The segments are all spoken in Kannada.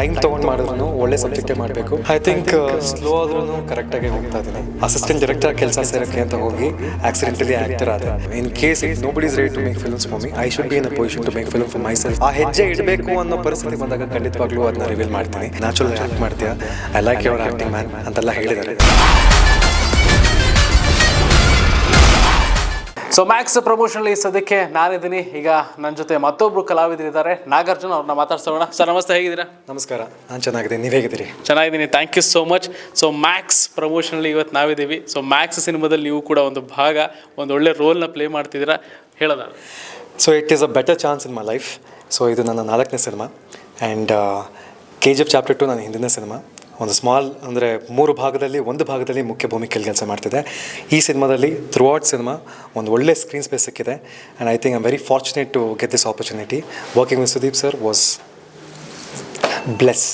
ಟೈಮ್ ತೊಗೊಂಡು ಮಾಡಿದ್ರು ಒಳ್ಳೆ ಸಬ್ಜೆಕ್ಟ್ ಮಾಡಬೇಕು. ಐ ಥಿಂಕ್ ಸ್ಲೋ ಆದ್ರೂ ಕರೆಕ್ಟಾಗಿ ಹೋಗ್ತಾ ಇದ್ದೀನಿ ಅಸಿಸ್ಟೆಂಟ್ ಡೈರೆಕ್ಟರ್ ಕೆಲಸ ಸೇರೋಕ್ಕೆ ಅಂತ ಹೋಗಿ ಆಕ್ಸಿಡೆಂಟಲಿ ಆಕ್ಟರ್ ಆದ. In case it no bodies is rate to make films for me I should be in a position to make film for myself ಆ ಹೆಜ್ಜೆ ಇಡಬೇಕು ಅನ್ನೋ ಪರಿಸ್ಥಿತಿ ಬಂದಾಗ ಖಂಡಿತವಾಗ್ಲೂ ಅದನ್ನ ರಿವೀಲ್ ಮಾಡ್ತೀನಿ. ನ್ಯಾಚುರಲ್ ಆ್ಯಕ್ಟ್ ಮಾಡ್ತೀಯಾ? I like your acting man ಅಂತೆಲ್ಲ ಹೇಳಿದ್ದಾರೆ. ಸೊ ಮ್ಯಾಕ್ಸ್ ಪ್ರಮೋಷನ್ ಈ ಸದ್ಯಕ್ಕೆ ನಾನಿದ್ದೀನಿ ಈಗ ನನ್ನ ಜೊತೆ ಮತ್ತೊಬ್ರು ಕಲಾವಿದರಿದ್ದಾರೆ. ನಾಗಾರ್ಜುನ್ ಅವ್ರನ್ನ ಮಾತಾಡ್ಸೋಣ. ಸರ್ ನಮಸ್ತೆ ಹೇಗಿದ್ದೀರಾ? ನಮಸ್ಕಾರ. ನಾನು ಚೆನ್ನಾಗಿದ್ದೀನಿ. ನೀವು ಹೇಗಿದ್ದೀರಿ? ಚೆನ್ನಾಗಿದ್ದೀನಿ. Thank you so much so Max ಪ್ರಮೋಷನಲ್ಲಿ ಇವತ್ತು ನಾವಿದ್ದೀವಿ. ಸೊ ಮ್ಯಾಕ್ಸ್ ಸಿನಿಮಾದಲ್ಲಿ ನೀವು ಕೂಡ ಒಂದು ಭಾಗ ಒಂದು ಒಳ್ಳೆ ರೋಲ್ನ ಪ್ಲೇ ಮಾಡ್ತಿದ್ದೀರಾ? ಹೇಳೋದ? So it is a better chance in my life so ಇದು ನನ್ನ ನಾಲ್ಕನೇ cinema. And K G F chapter two ನನ್ನ ಹಿಂದಿನ ಸಿನಿಮಾ. ಒಂದು ಸ್ಮಾಲ್ ಅಂದರೆ ಮೂರು ಭಾಗದಲ್ಲಿ ಒಂದು ಭಾಗದಲ್ಲಿ ಮುಖ್ಯ ಭೂಮಿಕೆಯಲ್ಲಿ ಕೆಲಸ ಮಾಡ್ತಿದೆ. ಈ ಸಿನಿಮಾದಲ್ಲಿ ಥ್ರೂ ಔಟ್ ಸಿನಿಮಾ ಒಂದು ಒಳ್ಳೆ ಸ್ಕ್ರೀನ್ ಸ್ಪೇಸ್ ಸಿಕ್ಕಿದೆ. And I think I'm very fortunate to get this opportunity working with Sudeep sir was bless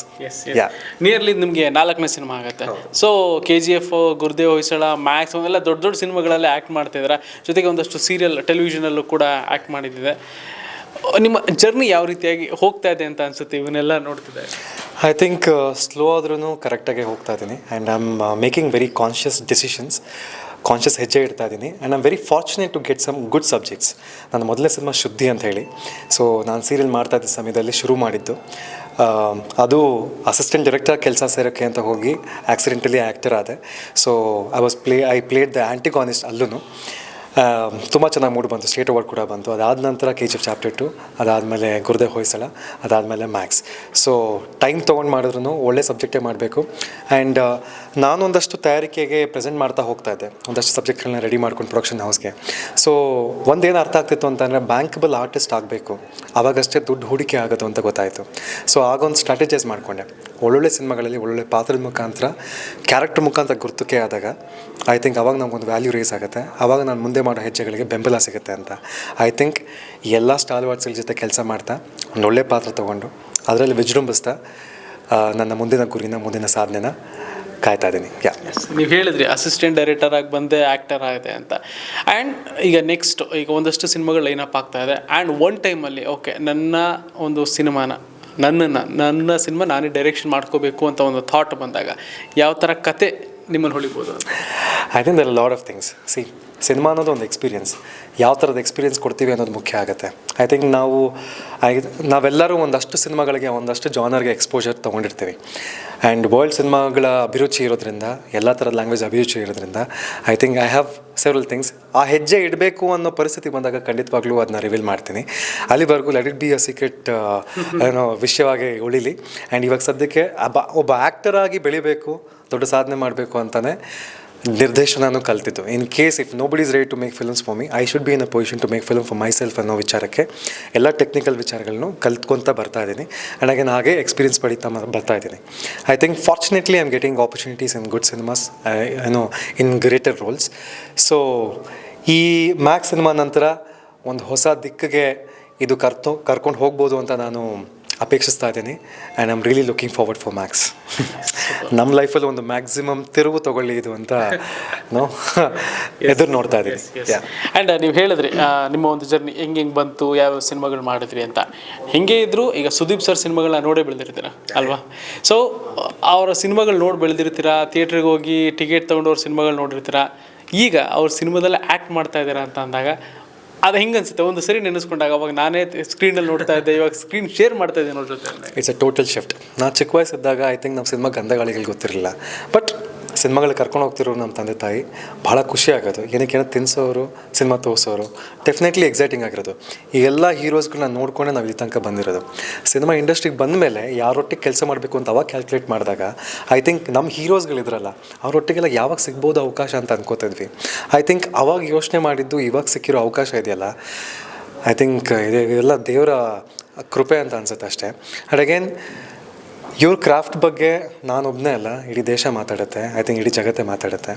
yeah nearly ನಿಮಗೆ ನಾಲ್ಕನೇ ಸಿನಿಮಾ ಆಗುತ್ತೆ. So K G F Gurudev Hoysala Max ಅವೆಲ್ಲ ದೊಡ್ಡ ದೊಡ್ಡ ಸಿನಿಮಾಗಳಲ್ಲಿ ಆ್ಯಕ್ಟ್ ಮಾಡ್ತಿದ್ದೀರಾ ಜೊತೆಗೆ ಒಂದಷ್ಟು ಸೀರಿಯಲ್ ಟೆಲಿವಿಷನಲ್ಲೂ ಕೂಡ ಆ್ಯಕ್ಟ್ ಮಾಡಿದ್ದಿದೆ ನಿಮ್ಮ ಜರ್ನಿ ಯಾವ ರೀತಿಯಾಗಿ ಹೋಗ್ತಾ ಇದೆ ಅಂತ ಅನಿಸುತ್ತೆ? ಇವನ್ನೆಲ್ಲ ನೋಡ್ತಿದ್ದೆ ಐ ಥಿಂಕ್ ಸ್ಲೋ ಆದ್ರೂ ಕರೆಕ್ಟಾಗಿ ಹೋಗ್ತಾ ಇದ್ದೀನಿ and I am making very conscious decisions conscious ಹೆಜ್ಜೆ ಇಡ್ತಾ ಇದ್ದೀನಿ and am very fortunate to get some good subjects ನನ್ನ ಮೊದಲ ಸಿನಿಮಾ ಶುದ್ಧಿ ಅಂತ ಹೇಳಿ. ಸೊ ನಾನು ಸೀರಿಯಲ್ ಮಾಡ್ತಾ ಇದ್ದ ಸಮಯದಲ್ಲಿ ಶುರು ಮಾಡಿದ್ದು. ಅದು ಅಸಿಸ್ಟೆಂಟ್ ಡೈರೆಕ್ಟರ್ ಕೆಲಸ ಸೇರೋಕ್ಕೆ ಅಂತ ಹೋಗಿ ಆ್ಯಕ್ಸಿಡೆಂಟಲಿ ಆ್ಯಕ್ಟರ್ ಆದೆ. So I was play I played the antagonist ಅಲ್ಲೂ ತುಂಬ ಚೆನ್ನಾಗಿ ಮೂಡ್ ಬಂತು. ಸ್ಟೇಟ್ ಅವಾರ್ಡ್ ಕೂಡ ಬಂತು. ಅದಾದ ನಂತರ K G F chapter two ಅದಾದಮೇಲೆ ಗುರುದೇವ್ ಹೊಯ್ಸಳ, ಅದಾದಮೇಲೆ ಮ್ಯಾಕ್ಸ್ ಸೊ ಟೈಮ್ ತೊಗೊಂಡು ಮಾಡಿದ್ರು ಒಳ್ಳೆ ಸಬ್ಜೆಕ್ಟೇ ಮಾಡಬೇಕು. ಆ್ಯಂಡ್ ನಾನೊಂದಷ್ಟು ತಯಾರಿಕೆಗೆ ಪ್ರೆಸೆಂಟ್ ಮಾಡ್ತಾ ಹೋಗ್ತಾ ಇದ್ದೆ. ಒಂದಷ್ಟು ಸಬ್ಜೆಕ್ಟ್ಗಳನ್ನ ರೆಡಿ ಮಾಡ್ಕೊಂಡು ಪ್ರೊಡಕ್ಷನ್ ಹೌಸ್ಗೆ ಸೊ ಒಂದೇನು ಅರ್ಥ ಆಗ್ತಿತ್ತು ಅಂತಂದರೆ ಬ್ಯಾಂಕಬಲ್ ಆರ್ಟಿಸ್ಟ್ ಆಗಬೇಕು. ಆವಾಗಷ್ಟೇ ದುಡ್ಡು ಹೂಡಿಕೆ ಆಗೋದು ಅಂತ ಗೊತ್ತಾಯಿತು. ಸೊ ಆಗೊಂದು ಸ್ಟ್ರಾಟಜೈಸ್ ಮಾಡಿಕೊಂಡೆ. ಒಳ್ಳೊಳ್ಳೆ ಸಿನಿಮಾಗಳಲ್ಲಿ ಒಳ್ಳೊಳ್ಳೆ ಪಾತ್ರದ ಮುಖಾಂತರ ಕ್ಯಾರೆಕ್ಟರ್ ಮುಖಾಂತರ ಗುರುತುಕೆ ಆದಾಗ ಐ ಥಿಂಕ್ ಅವಾಗ ನಮಗೊಂದು ವ್ಯಾಲ್ಯೂ ರೇಸ್ ಆಗುತ್ತೆ. ಆವಾಗ ನಾನು ಮುಂದೆ ಮಾಡೋ ಹೆಜ್ಜೆಗಳಿಗೆ ಬೆಂಬಲ ಸಿಗುತ್ತೆ ಅಂತ. ಐ ಥಿಂಕ್ ಎಲ್ಲ ಸ್ಟಾಲ್ ವಾಟ್ಸ್ಗಳ ಜೊತೆ ಕೆಲಸ ಮಾಡ್ತಾ, ಒಂದು ಒಳ್ಳೆ ಪಾತ್ರ ತೊಗೊಂಡು, ಅದರಲ್ಲಿ ವಿಜೃಂಭಿಸ್ತಾ ನನ್ನ ಮುಂದಿನ ಗುರಿನ, ಮುಂದಿನ ಸಾಧನೆನ ಕಾಯ್ತಾ ಇದ್ದೀನಿ ಯಾ ನೀವು ಹೇಳಿದ್ರಿ ಅಸಿಸ್ಟೆಂಟ್ ಡೈರೆಕ್ಟರ್ ಆಗಿ ಬಂದೆ ಆ್ಯಕ್ಟರ್ ಆಗಿದೆ ಅಂತ. ಆ್ಯಂಡ್ ಈಗ ನೆಕ್ಸ್ಟ್ ಈಗ ಒಂದಷ್ಟು ಸಿನಿಮಾಗಳು ಲೈನಪ್ ಆಗ್ತಾ ಇದೆ. ಆ್ಯಂಡ್ ಒನ್ ಟೈಮಲ್ಲಿ ಓಕೆ ನನ್ನ ಒಂದು ಸಿನಿಮಾನ, ನನ್ನನ್ನು, ನನ್ನ ಸಿನಿಮಾ ನಾನೇ ಡೈರೆಕ್ಷನ್ ಮಾಡ್ಕೋಬೇಕು ಅಂತ ಒಂದು ಥಾಟ್ ಬಂದಾಗ, ಯಾವ ಥರ ಕತೆ ನಿಮ್ಮನ್ನು ಹೊಳಿಬೋದು I think there lot of things C cinema ಅನ್ನೋದು ಒಂದು ಎಕ್ಸ್ಪೀರಿಯನ್ಸ್ ಯಾವ ಥರದ ಎಕ್ಸ್ಪೀರಿಯನ್ಸ್ ಕೊಡ್ತೀವಿ ಅನ್ನೋದು ಮುಖ್ಯ ಆಗುತ್ತೆ. ಐ ಥಿಂಕ್ ನಾವು ಐ ನಾವೆಲ್ಲರೂ ಒಂದಷ್ಟು ಸಿನಿಮಾಗಳಿಗೆ ಒಂದಷ್ಟು ಜಾನರ್ಗೆ ಎಕ್ಸ್ಪೋಜರ್ ತೊಗೊಂಡಿರ್ತೀವಿ. ಆ್ಯಂಡ್ ವರ್ಲ್ಡ್ ಸಿನಿಮಾಗಳ ಅಭಿರುಚಿ ಇರೋದ್ರಿಂದ ಎಲ್ಲ ಥರದ ಲ್ಯಾಂಗ್ವೇಜ್ ಅಭಿರುಚಿ ಇರೋದ್ರಿಂದ I think I have several things ಆ ಹೆಜ್ಜೆ ಇಡಬೇಕು ಅನ್ನೋ ಪರಿಸ್ಥಿತಿ ಬಂದಾಗ ಖಂಡಿತವಾಗ್ಲೂ ಅದನ್ನ ರಿವೀಲ್ ಮಾಡ್ತೀನಿ. ಅಲ್ಲಿವರೆಗೂ let it be a secret ಏನೋ ವಿಷಯವಾಗಿ ಉಳಿಲಿ. ಆ್ಯಂಡ್ ಇವಾಗ ಸದ್ಯಕ್ಕೆ ಒಬ್ಬ ಒಬ್ಬ ಆ್ಯಕ್ಟರ್ ಆಗಿ ಬೆಳಿಬೇಕು ದೊಡ್ಡ ಸಾಧನೆ ಮಾಡಬೇಕು ಅಂತಲೇ ನಿರ್ದೇಶನನೂ ಕಲ್ತಿದ್ದು. In case if nobody is ready to make films for me I should be in a position to make film for myself ಅನ್ನೋ ವಿಚಾರಕ್ಕೆ ಎಲ್ಲ ಟೆಕ್ನಿಕಲ್ ವಿಚಾರಗಳನ್ನು ಕಲ್ತ್ಕೊತಾ ಬರ್ತಾ ಇದ್ದೀನಿ. ಆ್ಯಂಡ್ ಹಾಗೆ ಹಾಗೆ ಎಕ್ಸ್ಪೀರಿಯನ್ಸ್ ಪಡೀತಾ ಬರ್ತಾ ಇದ್ದೀನಿ. I think fortunately I am getting opportunities in good cinemas ಏನೋ ಇನ್ ಗ್ರೇಟರ್ ರೋಲ್ಸ್ ಸೊ ಈ ಮ್ಯಾಕ್ಸ್ ಸಿನಿಮಾ ನಂತರ ಒಂದು ಹೊಸ ದಿಕ್ಕಿಗೆ ಇದು ಕರ್ತು ಕರ್ಕೊಂಡು ಹೋಗ್ಬೋದು ಅಂತ ನಾನು ಅಪೇಕ್ಷಿಸ್ತಾ ಇದ್ದೀನಿ and I'm really looking forward for Max ನಮ್ಮ ಲೈಫಲ್ಲಿ ಒಂದು ಮ್ಯಾಕ್ಸಿಮಮ್ ತಿರುವು ತಗೊಳ್ಳಿ ಇದು ಅಂತ ನೋ ಎದುರು ನೋಡ್ತಾ ಇದ್ದೀನಿ. ಆ್ಯಂಡ್ ನೀವು ಹೇಳಿದ್ರಿ ನಿಮ್ಮ ಒಂದು ಜರ್ನಿ ಹೆಂಗೆ ಹೆಂಗೆ ಬಂತು ಯಾವ ಸಿನಿಮಾಗಳು ಮಾಡಿದ್ರಿ ಅಂತ. ಹೆಂಗೆ ಇದ್ರು ಈಗ ಸುದೀಪ್ ಸರ್ ಸಿನಿಮಾಗಳನ್ನ ನೋಡೇ ಬೆಳೆದಿರ್ತೀರ ಅಲ್ವಾ? ಸೊ ಅವರ ಸಿನಿಮಾಗಳು ನೋಡಿ ಬೆಳೆದಿರ್ತೀರ ಥಿಯೇಟ್ರಿಗೆ ಹೋಗಿ ಟಿಕೆಟ್ ತೊಗೊಂಡು ಅವ್ರ ಸಿನಿಮಾಗಳು ನೋಡಿರ್ತೀರಾ ಈಗ ಅವ್ರ ಸಿನಿಮಾದಲ್ಲಿ ಆ್ಯಕ್ಟ್ ಮಾಡ್ತಾ ಇದ್ದೀರಾ ಅಂತ ಅಂದಾಗ ಅದು ಹೆಂಗೆ ಅನ್ಸುತ್ತೆ ಒಂದು ಸರಿ ನೆನೆಸ್ಕೊಂಡಾಗ ಅವಾಗ ನಾನೇ ಸ್ಕ್ರೀನಲ್ಲಿ ನೋಡ್ತಾ ಇದ್ದೆ, ಇವಾಗ ಸ್ಕ್ರೀನ್ ಶೇರ್ ಮಾಡ್ತಾ ಇದ್ದೆ ನೋಡ್ತಾ ಜೊತೆ. ಇಟ್ಸ್ ಅ ಟೋಟಲ್ ಶಿಫ್ಟ್ ನಾ ಚಿಕ್ಕ ವಯಸ್ಸಿದ್ದಾಗ ಐ ಥಿಂಕ್ ನಮ್ಮ ಸಿನಿಮಾ ಗಂಧಗಾಳಿಗಳು ಗೊತ್ತಿರಲಿಲ್ಲ. ಬಟ್ ಸಿನಿಮಾಗಳು ಕರ್ಕೊಂಡು ಹೋಗ್ತಿರೋರು ನಮ್ಮ ತಂದೆ ತಾಯಿ ಭಾಳ ಖುಷಿ ಆಗೋದು. ಏನಕ್ಕೆ ಏನೋ ತಿನ್ಸೋರು, ಸಿನಿಮಾ ತೋರಿಸೋರು ಡೆಫಿನೆಟ್ಲಿ ಎಕ್ಸೈಟಿಂಗ್ ಆಗಿರೋದು. ಈ ಎಲ್ಲ ಹೀರೋಸ್ಗಳನ್ನ ನೋಡ್ಕೊಂಡೆ ನಾವು ಇಲ್ಲಿ ತನಕ ಬಂದಿರೋದು. ಸಿನಿಮಾ ಇಂಡಸ್ಟ್ರಿಗೆ ಬಂದ ಮೇಲೆ ಯಾರೊಟ್ಟಿಗೆ ಕೆಲಸ ಮಾಡಬೇಕು ಅಂತ ಅವಾಗ ಕ್ಯಾಲ್ಕುಲೇಟ್ ಮಾಡಿದಾಗ ಐ ಥಿಂಕ್ ನಮ್ಮ ಹೀರೋಸ್ಗಳಿದ್ರಲ್ಲ ಅವರೊಟ್ಟಿಗೆಲ್ಲ ಯಾವಾಗ ಸಿಗ್ಬೋದು ಅವಕಾಶ ಅಂತ ಅನ್ಕೋತಿದ್ವಿ. ಐ ಥಿಂಕ್ ಅವಾಗ ಯೋಚನೆ ಮಾಡಿದ್ದು ಇವಾಗ ಸಿಕ್ಕಿರೋ ಅವಕಾಶ ಇದೆಯಲ್ಲ? ಐ ಥಿಂಕ್ ಇದೆಲ್ಲ ದೇವರ ಕೃಪೆ ಅಂತ ಅನ್ಸುತ್ತೆ ಅಷ್ಟೇ. ಆ್ಯಂಡ್ ಅಗೇನ್ ಇವ್ರ ಕ್ರಾಫ್ಟ್ ಬಗ್ಗೆ ನಾನೊಬ್ಬನೇ ಅಲ್ಲ, ಇಡೀ ದೇಶ ಮಾತಾಡುತ್ತೆ ಐ ಥಿಂಕ್ ಇಡೀ ಜಗತ್ತೇ ಮಾತಾಡುತ್ತೆ.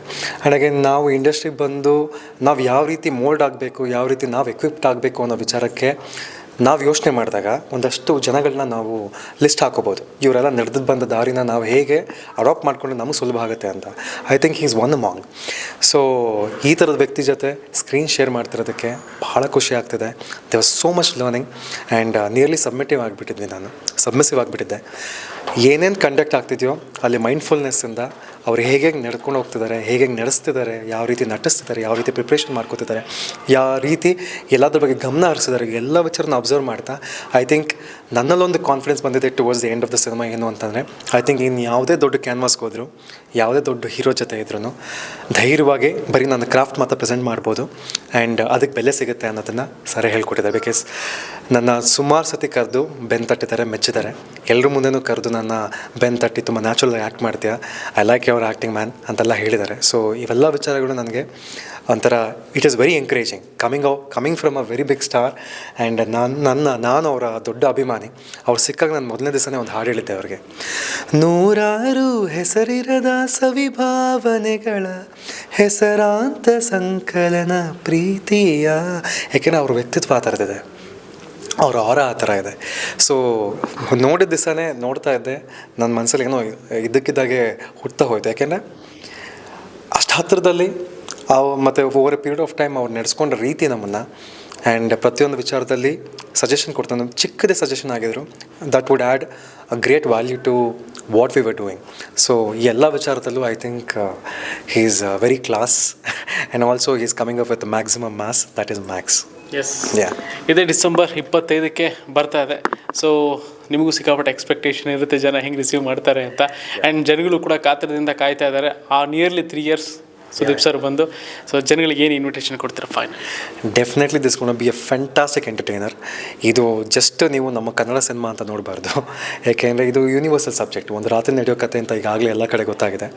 ಅಗೇನ್ ನಾವು ಇಂಡಸ್ಟ್ರಿಗೆ ಬಂದು ನಾವು ಯಾವ ರೀತಿ ಮೋಲ್ಡ್ ಆಗಬೇಕು, ಯಾವ ರೀತಿ ನಾವು ಎಕ್ವಿಪ್ಟ್ ಆಗಬೇಕು ಅನ್ನೋ ವಿಚಾರಕ್ಕೆ ನಾವು ಯೋಚನೆ ಮಾಡಿದಾಗ ಒಂದಷ್ಟು ಜನಗಳನ್ನ ನಾವು ಲಿಸ್ಟ್ ಹಾಕೋಬೋದು. ಇವರೆಲ್ಲ ನಡೆದು ಬಂದ ದಾರಿನ ನಾವು ಹೇಗೆ ಅಡಾಪ್ಟ್ ಮಾಡಿಕೊಂಡು ನಮಗೆ ಸುಲಭ ಆಗುತ್ತೆ ಅಂತ. I think is one among so ಈ ಥರದ ವ್ಯಕ್ತಿ ಜೊತೆ ಸ್ಕ್ರೀನ್ ಶೇರ್ ಮಾಡ್ತಿರೋದಕ್ಕೆ ಬಹಳ ಖುಷಿ ಆಗ್ತಿದೆ. There was so much learning and nearly submissive ಆಗಿಬಿಟ್ಟಿದ್ವಿ ನಾನು. ಸಬ್ಮಿಸಿವ್ ಆಗಿಬಿಟ್ಟಿದ್ದೆ. ಏನೇನು ಕಂಡಕ್ಟ್ ಆಗ್ತಿದೆಯೋ ಅಲ್ಲಿ ಮೈಂಡ್ಫುಲ್ನೆಸ್ಸಿಂದ ಅವ್ರು ಹೇಗೆ ಹೇಗೆ ನಡ್ಕೊಂಡು ಹೋಗ್ತಿದ್ದಾರೆ ಹೇಗೆ ಹೇಗೆ ನಡೆಸ್ತಿದ್ದಾರೆ, ಯಾವ ರೀತಿ ನಟಿಸ್ತಿದ್ದಾರೆ, ಯಾವ ರೀತಿ ಪ್ರಿಪ್ರೇಷನ್ ಮಾಡ್ಕೋತಿದ್ದಾರೆ ಯಾವ ರೀತಿ ಎಲ್ಲದ್ರ ಬಗ್ಗೆ ಗಮನ ಹರಿಸಿದ್ದಾರೆ ಎಲ್ಲ ವಿಚಾರನ ಅಬ್ಸರ್ವ್ ಮಾಡ್ತಾ ಐ ಥಿಂಕ್ ನನ್ನಲ್ಲೊಂದು ಕಾನ್ಫಿಡೆನ್ಸ್ ಬಂದಿದೆ towards the end of the cinema ಏನು ಅಂತಂದರೆ ಐ ಥಿಂಕ್ ಇನ್ನು ಯಾವುದೇ ದೊಡ್ಡ ಕ್ಯಾನ್ವಾಸ್ಗೆ ಹೋದ್ರು ಯಾವುದೇ ದೊಡ್ಡ ಹೀರೋ ಜೊತೆ ಇದ್ರೂ ಧೈರ್ಯವಾಗಿ ಬರೀ ನನ್ನ ಕ್ರಾಫ್ಟ್ ಮಾತ್ರ ಪ್ರೆಸೆಂಟ್ ಮಾಡ್ಬೋದು. ಆ್ಯಂಡ್ ಅದಕ್ಕೆ ಬೆಲೆ ಸಿಗುತ್ತೆ ಅನ್ನೋದನ್ನು ಸರಿ ಹೇಳ್ಕೊಟ್ಟಿದೆ ಬಿಕಾಸ್ ನನ್ನ ಸುಮಾರು ಸತಿ ಕರೆದು ಬೆನ್ ತಟ್ಟಿದ್ದಾರೆ, ಮೆಚ್ಚಿದ್ದಾರೆ. ಎಲ್ಲರ ಮುಂದೆನೂ ಕರೆದು ನನ್ನ ಬೆನ್ ತಟ್ಟಿ ತುಂಬ ನ್ಯಾಚುರಲ್ ಆ್ಯಕ್ಟ್ ಮಾಡ್ತೀಯ? I like your acting man ಅಂತೆಲ್ಲ ಹೇಳಿದ್ದಾರೆ. ಸೊ ಇವೆಲ್ಲ ವಿಚಾರಗಳು ನನಗೆ ಒಂಥರ it is very encouraging coming ಔ coming from a very big star and ನಾನು, ನನ್ನ, ನಾನು ಅವರ ದೊಡ್ಡ ಅಭಿಮಾನಿ, ಅವ್ರು ಸಿಕ್ಕಾಗ ನಾನು ಮೊದಲನೇ ದಿವಸನೇ ಒಂದು ಹಾಡು ಹೇಳಿದ್ದೆ ಅವ್ರಿಗೆ. ನೂರಾರು ಹೆಸರಿರದ ಸವಿಭಾವನೆಗಳ ಹೆಸರಾಂತ ಸಂಕಲನ ಪ್ರೀತಿಯ, ಯಾಕೆಂದರೆ ಅವ್ರ ವ್ಯಕ್ತಿತ್ವ ಆ ಥರದಿದೆ ಅವ್ರ ಆರ ಆ ಥರ ಇದೆ. ಸೊ ನೋಡಿದ ದಿವಸನೇ ನೋಡ್ತಾ ಇದ್ದೆ ನನ್ನ ಮನಸ್ಸಲ್ಲಿ ಏನೋ ಇದ್ದಕ್ಕಿದ್ದಾಗೆ ಹುಡ್ತಾ ಹೋಯ್ತು. ಯಾಕೆಂದರೆ ಅಷ್ಟು ಹತ್ತಿರದಲ್ಲಿ ಅವು ಮತ್ತು over a period of time ಅವ್ರು ನಡೆಸ್ಕೊಂಡ ರೀತಿ ನಮ್ಮನ್ನು. ಆ್ಯಂಡ್ ಪ್ರತಿಯೊಂದು ವಿಚಾರದಲ್ಲಿ ಸಜೆಷನ್ ಕೊಡ್ತಾನೆ ಚಿಕ್ಕದೇ ಸಜೆಷನ್ ಆಗಿದ್ರು. That would add a great value to what we were doing so ಈ ಎಲ್ಲ ವಿಚಾರದಲ್ಲೂ I think he is very class and also he is coming up with maximum maths that is Max yes yeah ಇದೇ ಡಿಸೆಂಬರ್ ಇಪ್ಪತ್ತೈದಕ್ಕೆ ಬರ್ತಾ ಇದೆ. ಸೊ ನಿಮಗೂ ಸಿಕ್ಕಾಪಟ್ಟೆ ಎಕ್ಸ್ಪೆಕ್ಟೇಷನ್ ಇರುತ್ತೆ ಜನ ಹೆಂಗೆ ರಿಸೀವ್ ಮಾಡ್ತಾರೆ ಅಂತ. ಆ್ಯಂಡ್ ಜನಗಳು ಕೂಡ ಕಾತರದಿಂದ ಕಾಯ್ತಾ ಇದ್ದಾರೆ. ಆ nearly three years Sudeep sir ಬಂದು ಸೊ ಜನಗಳಿಗೆ ಏನು ಇನ್ವಿಟೇಷನ್ ಕೊಡ್ತೀರಾ fine definitely this gonna be a fantastic entertainer ಇದು ಜಸ್ಟ್ ನೀವು ನಮ್ಮ ಕನ್ನಡ ಸಿನಿಮಾ ಅಂತ ನೋಡಬಾರ್ದು. ಯಾಕೆಂದರೆ ಇದು ಯೂನಿವರ್ಸಲ್ ಸಬ್ಜೆಕ್ಟ್ ಒಂದು ರಾತ್ರಿ ನಡೆಯೋ ಕತೆ ಅಂತ ಈಗಾಗಲೇ ಎಲ್ಲ ಕಡೆ ಗೊತ್ತಾಗಿದೆ.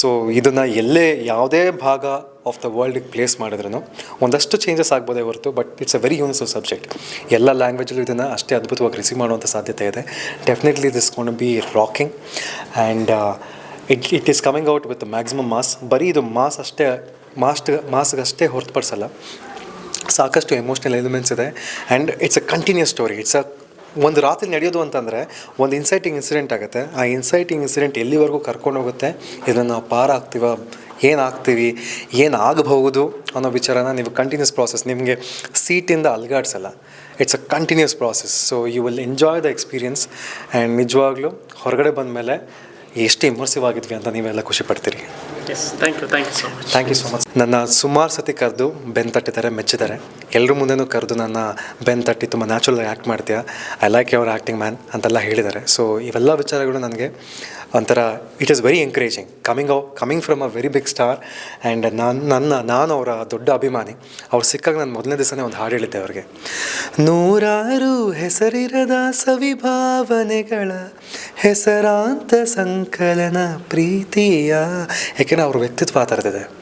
ಸೊ ಇದನ್ನು ಎಲ್ಲೇ ಯಾವುದೇ ಭಾಗ ಆಫ್ ದ ವರ್ಲ್ಡಿಗೆ ಪ್ಲೇಸ್ ಮಾಡಿದ್ರೂ ಒಂದಷ್ಟು ಚೇಂಜಸ್ ಆಗ್ಬೋದೇ ಹೊರತು but it's a very universal subject ಎಲ್ಲ ಲ್ಯಾಂಗ್ವೇಜಲ್ಲೂ ಇದನ್ನು ಅಷ್ಟೇ ಅದ್ಭುತವಾಗಿ ರಿಸೀವ್ ಮಾಡುವಂಥ ಸಾಧ್ಯತೆ ಇದೆ. Definitely this gonna be rocking and it it is coming out with maximum mass ಬರೀ ಇದು ಮಾಸ್ ಅಷ್ಟೇ ಮಾಸ್ಟ್ ಮಾಸ್ಗಷ್ಟೇ ಹೊರತುಪಡಿಸಲ್ಲ. ಸಾಕಷ್ಟು ಎಮೋಷ್ನಲ್ ಎಲಿಮೆಂಟ್ಸ್ ಇದೆ. And it's a continuous story it's a ಒಂದು ರಾತ್ರಿ ನಡೆಯೋದು ಅಂತಂದರೆ, ಒಂದು ಇನ್ಸೈಟಿಂಗ್ ಇನ್ಸಿಡೆಂಟ್ ಆಗುತ್ತೆ. ಆ ಇನ್ಸೈಟಿಂಗ್ ಇನ್ಸಿಡೆಂಟ್ ಎಲ್ಲಿವರೆಗೂ ಕರ್ಕೊಂಡು ಹೋಗುತ್ತೆ? ಇದನ್ನು ನಾವು ಪಾರ ಆಗ್ತೀವ ಏನಾಗ್ತೀವಿ? ಏನು ಆಗಬಹುದು ಅನ್ನೋ ವಿಚಾರನ ನೀವು ಕಂಟಿನ್ಯೂಸ್ ಪ್ರಾಸೆಸ್ ನಿಮಗೆ ಸೀಟಿಂದ ಅಲ್ಗಾಡ್ಸಲ್ಲ. It's a continuous process so you will enjoy the experience and ನಿಜವಾಗ್ಲೂ ಹೊರಗಡೆ ಬಂದ ಮೇಲೆ ಎಷ್ಟು ಇಮರ್ಸಿವ್ ಆಗಿದ್ವಿ ಅಂತ ನೀವೆಲ್ಲ ಖುಷಿ ಪಡ್ತೀರಿ. Yes thank you thank you so much thank you so much ನನ್ನ ಸುಮಾರು ಸತಿ ಕರೆದು ಬೆನ್ ತಟ್ಟಿದ್ದಾರೆ ಮೆಚ್ಚಿದ್ದಾರೆ. ಎಲ್ಲರ ಮುಂದೆನೂ ಕರೆದು ನನ್ನ ಬೆನ್ ತಟ್ಟಿ ತುಂಬ ನ್ಯಾಚುರಲ್ ಆ್ಯಕ್ಟ್ ಮಾಡ್ತೀಯಾ? I like your acting man ಅಂತೆಲ್ಲ ಹೇಳಿದ್ದಾರೆ. ಸೊ ಇವೆಲ್ಲ ವಿಚಾರಗಳು ನನಗೆ ಒಂಥರ it is very encouraging coming ಔ coming from a very big star and ನಾನು, ನನ್ನ, ನಾನು ಅವರ ದೊಡ್ಡ ಅಭಿಮಾನಿ. ಅವ್ರು ಸಿಕ್ಕಾಗ ನಾನು ಮೊದಲನೇ ದಿವಸನೇ ಒಂದು ಹಾಡು ಹೇಳಿದ್ದೆ ಅವ್ರಿಗೆ. ನೂರಾರು ಹೆಸರಿರದ ಸವಿಭಾವನೆಗಳ ಹೆಸರಾಂತ ಸಂಕಲನ ಪ್ರೀತಿಯ, ಯಾಕೆಂದರೆ ಅವ್ರ ವ್ಯಕ್ತಿತ್ವ ಆ ಥರದಿದೆ